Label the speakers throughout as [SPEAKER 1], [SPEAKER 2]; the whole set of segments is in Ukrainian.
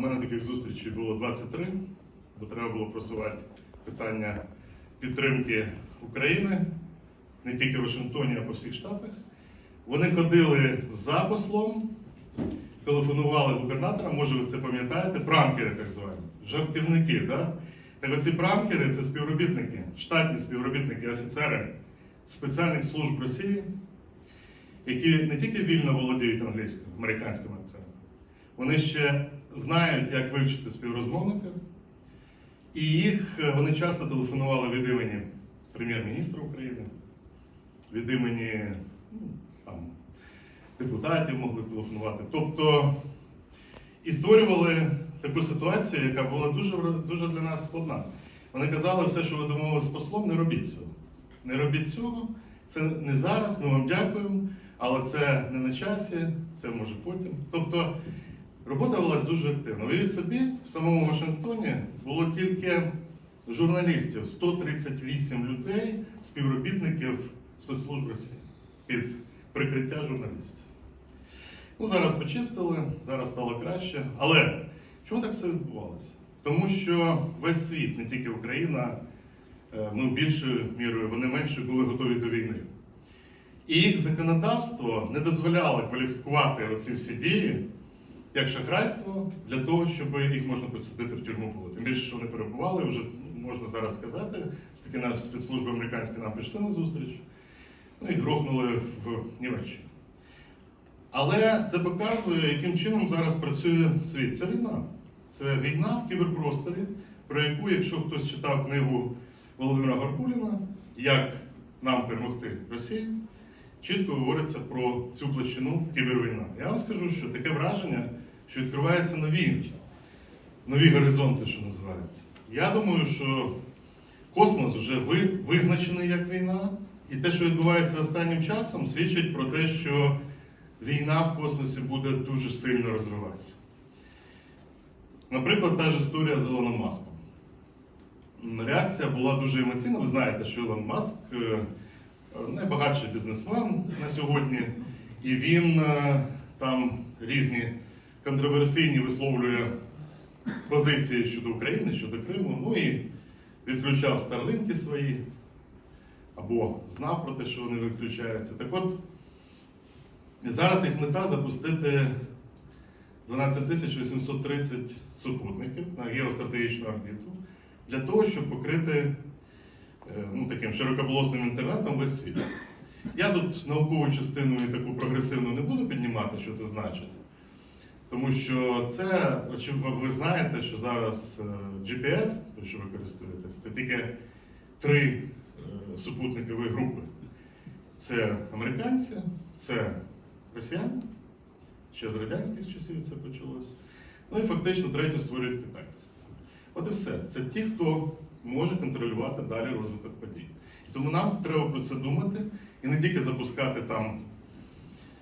[SPEAKER 1] мене таких зустрічей було 23, бо треба було просувати питання підтримки України не тільки в Вашингтоні, а по всіх штатах. Вони ходили за послом, телефонували губернаторам, може ви це пам'ятаєте, пранкери так звані, жартівники. Да? Так оці пранкери це співробітники, штатні співробітники, офіцери спеціальних служб Росії, які не тільки вільно володіють англійською, американським акцентом, вони ще знають, як вивчити співрозмовника. І їх е, вони часто телефонували від імені прем'єр-міністра України, від імені ну, там, депутатів могли телефонувати. Тобто і створювали таку ситуацію, яка була дуже, дуже для нас складна. Вони казали, все, що ви домовилися з послом, не робіть цього. Не робіть цього, це не зараз, ми вам дякуємо, але це не на часі, це може потім. Тобто робота велась дуже активно. Уявіть собі, в самому Вашингтоні було тільки журналістів 138 людей, співробітників спецслужб Росії під прикриття журналістів. Ну, зараз почистили, зараз стало краще. Але чому так все відбувалося? Тому що весь світ, не тільки Україна, е, ми більшою мірою, вони менше були готові до війни. І їх законодавство не дозволяло кваліфікувати оці всі дії як шахрайство для того, щоб їх можна посадити в тюрму було. Тим більше, що вони перебували, вже можна зараз сказати, з таки наші спецслужби американські нам пішли на зустріч, ну і грохнули в Німеччині. Але це показує, яким чином зараз працює світ. Це війна. Це війна в кіберпросторі, про яку, якщо хтось читав книгу Володимира Гаркуліна, як нам перемогти Росію, чітко говориться про цю площину кібервійна. Я вам скажу, що таке враження, що відкриваються нові, нові горизонти, що називається. Я думаю, що космос вже ви, визначений як війна, і те, що відбувається останнім часом, свідчить про те, що війна в космосі буде дуже сильно розвиватися. Наприклад, та ж історія з Ілоном Маском. Реакція була дуже емоційна. Ви знаєте, що Ілон Маск е, найбагатший бізнесмен на сьогодні, і він е, там різні контроверсійні висловлює позиції щодо України, щодо Криму, ну і відключав старлинки свої, або знав про те, що вони відключаються. Так от, зараз їх мета запустити 12 830 супутників на геостратегічну орбіту для того, щоб покрити ну, таким широкополосним інтернетом весь світ. Я тут наукову частину і таку прогресивну не буду піднімати, що це значить. Тому що це, ви знаєте, що зараз е, GPS, те, що ви користуєтесь, це тільки три е, супутникові групи. Це американці, це росіяни, ще з радянських часів це почалось. Ну і фактично третю створюють китайці. От і все. Це ті, хто може контролювати далі розвиток подій. Тому нам треба про це думати і не тільки запускати там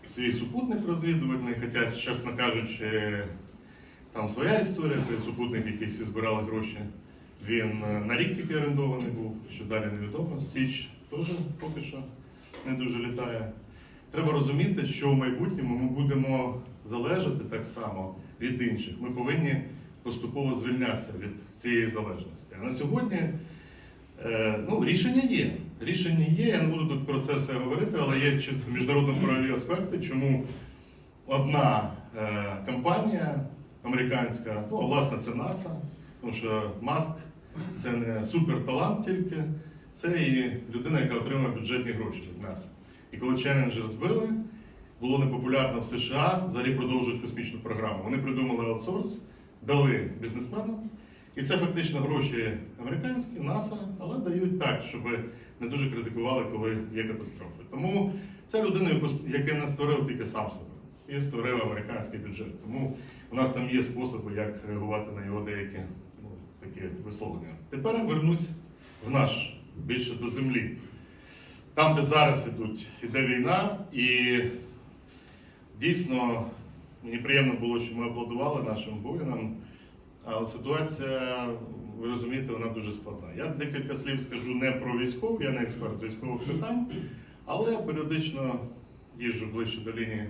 [SPEAKER 1] свій супутник розвідувальний, хоча, чесно кажучи, там своя історія, цей супутник, який всі збирали гроші, він е, на рік тільки орендований був, що далі невідомо. Січ теж поки що не дуже літає. Треба розуміти, що в майбутньому ми будемо залежати так само від інших. Ми повинні поступово звільнятися від цієї залежності. А на сьогодні е, ну, рішення є. Рішення є, я не буду тут про це все говорити, але є чисто міжнародно-правові аспекти, чому одна е, компанія американська, ну, а власне, це НАСА, тому що Маск це не суперталант тільки, це і людина, яка отримує бюджетні гроші від НАСА. І коли Challenger збили, було непопулярно в США взагалі продовжують космічну програму. Вони придумали аутсорс, дали бізнесменам. І це фактично гроші американські, НАСА, але дають так, щоб не дуже критикували, коли є катастрофи. Тому це людина, яка не створив тільки сам себе, і створив американський бюджет. Тому у нас там є способи, як реагувати на його деякі ну, такі висловлення. Тепер вернусь в наш більше до землі. Там, де зараз ідуть, іде війна, і дійсно мені приємно було, що ми аплодували нашим воїнам. Але ситуація, ви розумієте, вона дуже складна. Я декілька слів скажу не про військову, я не експерт з військових питань, але я періодично їжджу ближче до лінії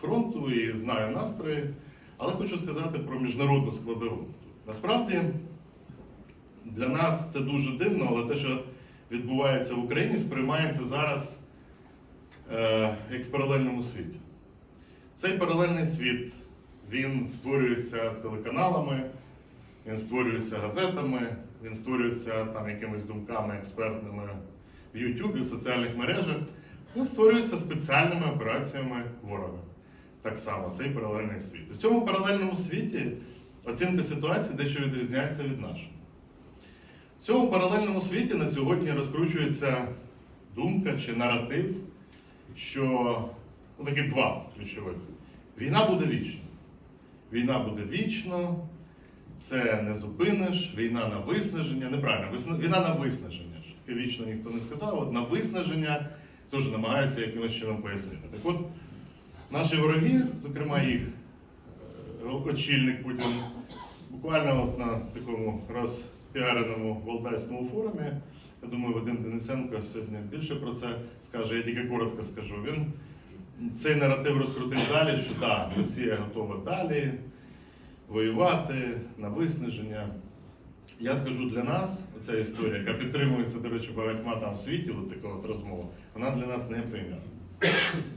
[SPEAKER 1] фронту і знаю настрої. Але хочу сказати про міжнародну складову. Насправді для нас це дуже дивно, але те, що відбувається в Україні, сприймається зараз е, як в паралельному світі. Цей паралельний світ він створюється телеканалами, він створюється газетами, він створюється там якимись думками експертними в YouTube, в соціальних мережах. Він створюється спеціальними операціями ворога. Так само, цей паралельний світ. У цьому паралельному світі оцінка ситуації дещо відрізняється від нашої. В цьому паралельному світі на сьогодні розкручується думка чи наратив, що ну, такі два ключових. Війна буде вічна. Війна буде вічно, це не зупиниш, війна на виснаження. Неправильно, війна на виснаження. Таке вічно ніхто не сказав, от на виснаження теж намагаються якимось чином пояснити. Так от, наші вороги, зокрема їх е, очільник Путін, буквально от на такому розпіареному Валдайському форумі, я думаю, Вадим Денисенко сьогодні більше про це скаже, я тільки коротко скажу. Він цей наратив розкрутив далі, що так, Росія готова далі воювати на виснаження. Я скажу для нас, ця історія, яка підтримується, до речі, багатьма там в світі, от така от розмова, вона для нас не прийнятна.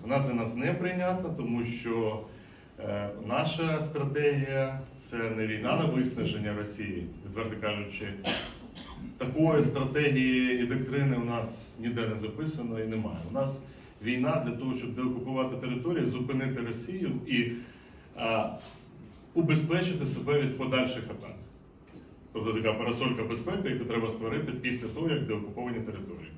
[SPEAKER 1] Вона для нас не прийнятна, тому що е, наша стратегія це не війна на виснаження Росії, відверто кажучи. Такої стратегії і доктрини у нас ніде не записано і немає. У нас війна для того, щоб деокупувати територію, зупинити Росію і а, убезпечити себе від подальших атак. Тобто така парасолька безпеки, яку треба створити після того, як деокуповані території.